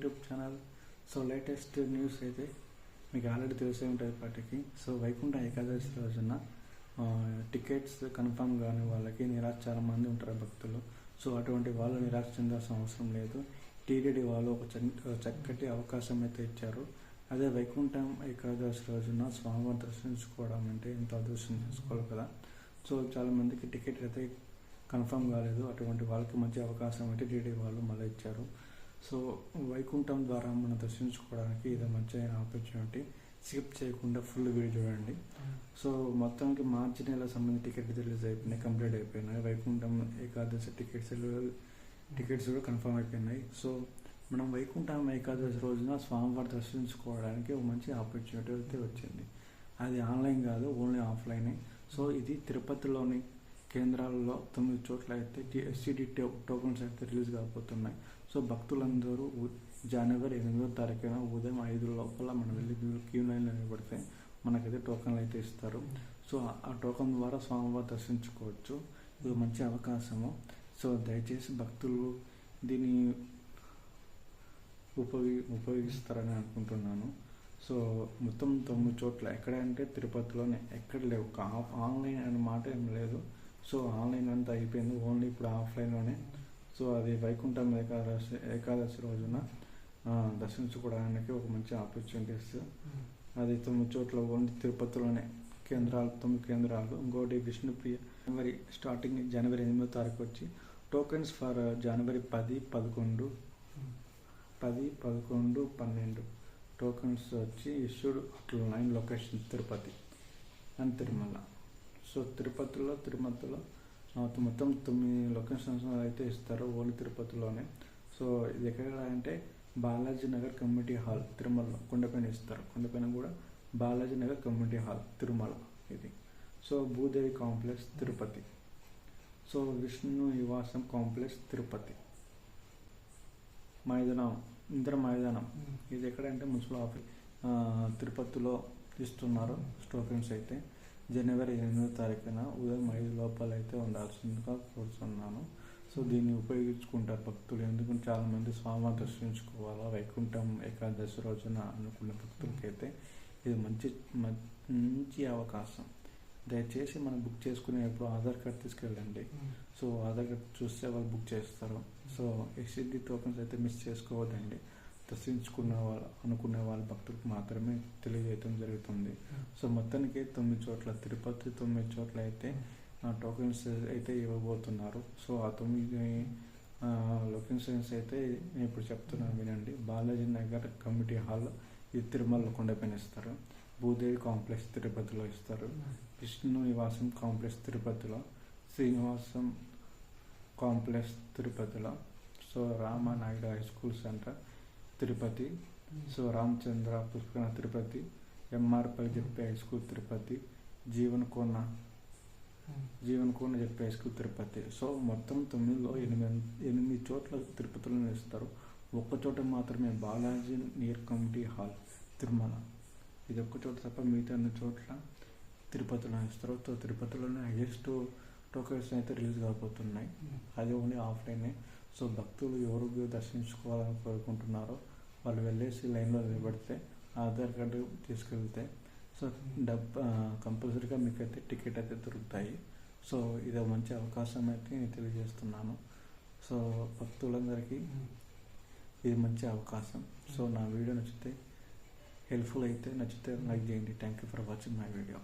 YouTube channel so latest news అయితే మీకు already తెలిసే ఉంటుంది పార్టీకి సో వైకుంఠ ఏకాదశి రోజున టికెట్స్ కన్ఫర్మ్ కాని వాళ్ళకి నిరాశ చాలా మంది ఉంటారు భక్తులు. సో అటువంటి వాళ్ళు నిరాశ చెందాల్సిన అవసరం లేదు. టీటీడీ వాళ్ళు ఒక చక్కటి అవకాశం అయితే ఇచ్చారు. అదే వైకుంఠం ఏకాదశి రోజున స్వామివారిని దర్శించుకోవడం అంటే ఎంతో అదృష్టం చేసుకోవాలి కదా. సో చాలా మందికి టికెట్ అయితే కన్ఫర్మ్ కాలేదు. అటువంటి వాళ్ళకి మంచి అవకాశం అయితే టీడీ వాళ్ళు మళ్ళీ ఇచ్చారు. సో వైకుంఠం ద్వారా మనం దర్శించుకోవడానికి ఇది మంచి ఆపర్చునిటీ స్కిప్ చేయకుండా ఫుల్ వీడియో చూడండి. సో మొత్తానికి మార్చి నెల సంబంధించి టికెట్ రిలీజ్ అయిపోయినాయి కంప్లీట్ అయిపోయినాయి. వైకుంఠం ఏకాదశి టికెట్స్ టికెట్స్ కూడా కన్ఫర్మ్ అయిపోయినాయి. సో మనం వైకుంఠం ఏకాదశి రోజున స్వామివారి దర్శించుకోవడానికి ఒక మంచి ఆపర్చునిటీ అయితే వచ్చింది. అది ఆన్లైన్ కాదు ఓన్లీ ఆఫ్లైనే సో ఇది తిరుపతిలోని కేంద్రాలలో తొమ్మిది చోట్ల అయితే ఎస్సిడి టోకన్స్ అయితే రిలీజ్ కాబోతున్నాయి. సో భక్తులందరూ జనవరి ఎనిమిదో తారీఖున ఉదయం ఐదు లోపల మనం వెళ్ళి క్యూ లైన్లో నిలబడితే మనకైతే టోకన్లు అయితే ఇస్తారు. సో ఆ- టోకన్ ద్వారా స్వామివారి దర్శించుకోవచ్చు. ఇది మంచి అవకాశము. సో దయచేసి భక్తులు దీన్ని ఉపయోగి ఉపయోగిస్తారని అనుకుంటున్నాను. సో మొత్తం తొమ్మిది చోట్ల ఎక్కడ అంటే తిరుపతిలోనే ఎక్కడ లేవు. ఆన్లైన్ అనే మాట ఏం లేదు. సో ఆన్లైన్ అంతా అయిపోయింది ఓన్లీ ఇప్పుడు ఆఫ్లైన్లోనే. సో అది వైకుంఠం ఏకాదశి ఏకాదశి రోజున దర్శించుకోవడానికి ఒక మంచి ఆపర్చునిటీస్ అది తొమ్మిది చోట్ల ఓన్లీ తిరుపతిలోనే కేంద్రాలు తొమ్మిది కేంద్రాలు ఇంకోటి విష్ణుప్రియ జనవరి స్టార్టింగ్ జనవరి ఎనిమిదో తారీఖు వచ్చి టోకెన్స్ ఫర్ జనవరి పది పదకొండు పది పదకొండు పన్నెండు. టోకెన్స్ వచ్చి ఇష్యూడ్ అట్లా nine location Tirupati and Tirumala. So తిరుపతిలో తిరుమతిలో ఆ, మొత్తం తొమ్మిది లొకేషన్స్ అయితే ఇస్తారు ఓన్లీ తిరుపతిలోనే. సో ఇది ఎక్కడ అంటే బాలాజీ నగర్ కమ్యూనిటీ హాల్ తిరుమలలో కొండపైన ఇస్తారు. కొండపైన కూడా బాలాజీ నగర్ కమ్యూనిటీ హాల్ తిరుమల ఇది. So Bhudevi complex Tirupati. So Vishnu Nivasam complex Tirupati. మైదానం ఇంద్ర మైదానం. ఇది ఎక్కడంటే మున్సిపల్ ఆఫీస్ తిరుపతిలో ఇస్తున్నారు టోకెన్స్ అయితే. జనవరి ఎనిమిదో తారీఖున ఉదయం ఐదు లోపల అయితే ఉండాల్సిందిగా కోరుతున్నాను సో దీన్ని ఉపయోగించుకుంటారు భక్తులు. ఎందుకంటే చాలామంది స్వామి దర్శించుకోవాలా? వైకుంఠం ఏకాదశి రోజున అనుకున్న భక్తులకైతే ఇది మంచి మంచి అవకాశం. దయచేసి మనం బుక్ చేసుకునేప్పుడు ఆధార్ కార్డ్ తీసుకెళ్ళండి. సో ఆధార్ కార్డ్ చూస్తే వాళ్ళు బుక్ చేస్తారు. సో ఎస్సిడి టోకన్స్ అయితే మిస్ చేసుకోవద్దండి. దర్శించుకున్న వాళ్ళు అనుకునే వాళ్ళ భక్తులకు మాత్రమే తెలియజేయడం జరుగుతుంది. సో మొత్తానికి తొమ్మిది చోట్ల తిరుపతి తొమ్మిది చోట్ల అయితే టోకెన్స్ అయితే ఇవ్వబోతున్నారు. సో ఆ తొమ్మిది లొకేషన్స్ అయితే నేను ఇప్పుడు చెప్తున్నాను వినండి. బాలాజీ నగర్ కమిటీ హాల్ ఇది తిరుమలలో కొండపైన ఇస్తారు. భూదేవి కాంప్లెక్స్ తిరుపతిలో ఇస్తారు. విష్ణు నివాసం కాంప్లెక్స్ తిరుపతిలో శ్రీనివాసం కాంప్లెక్స్ తిరుపతిలో. So Ramanaidu high school centre Tirupati so Ramachandra Pushkara Tirupati MR Palli చెప్పే హై స్కూల్ తిరుపతి జీవన్ కోన జీవన్ కోన చెప్పే హై స్కూల్ తిరుపతి. సో మొత్తం తొమ్మిదిలో ఎనిమిది ఎనిమిది చోట్ల తిరుపతిలో ఇస్తారు ఒక్క చోట మాత్రమే Balaji near committee hall Tirumala. ఇది ఒక్క చోట తప్ప మిగతా అన్ని చోట్ల తిరుపతిలో ఇస్తారు సో తిరుపతిలోనే హైయెస్ట్ టోకెన్స్ అయితే రిలీజ్ కాబోతున్నాయి. అది ఓన్లీ ఆఫ్లైనే సో భక్తులు ఎవరు దర్శించుకోవాలని కోరుకుంటున్నారో వాళ్ళు వెళ్ళేసి లైన్లో నిలబడితే ఆధార్ కార్డు తీసుకెళ్తే సో డబ్ కంపల్సరీగా మీకు అయితే టికెట్ అయితే దొరుకుతాయి. సో ఇది మంచి అవకాశం అయితే నేను తెలియజేస్తున్నాను. సో భక్తులందరికీ ఇది మంచి అవకాశం. సో నా వీడియో నచ్చితే హెల్ప్ఫుల్ అయితే నచ్చితే లైక్ చేయండి. Thank you for watching my video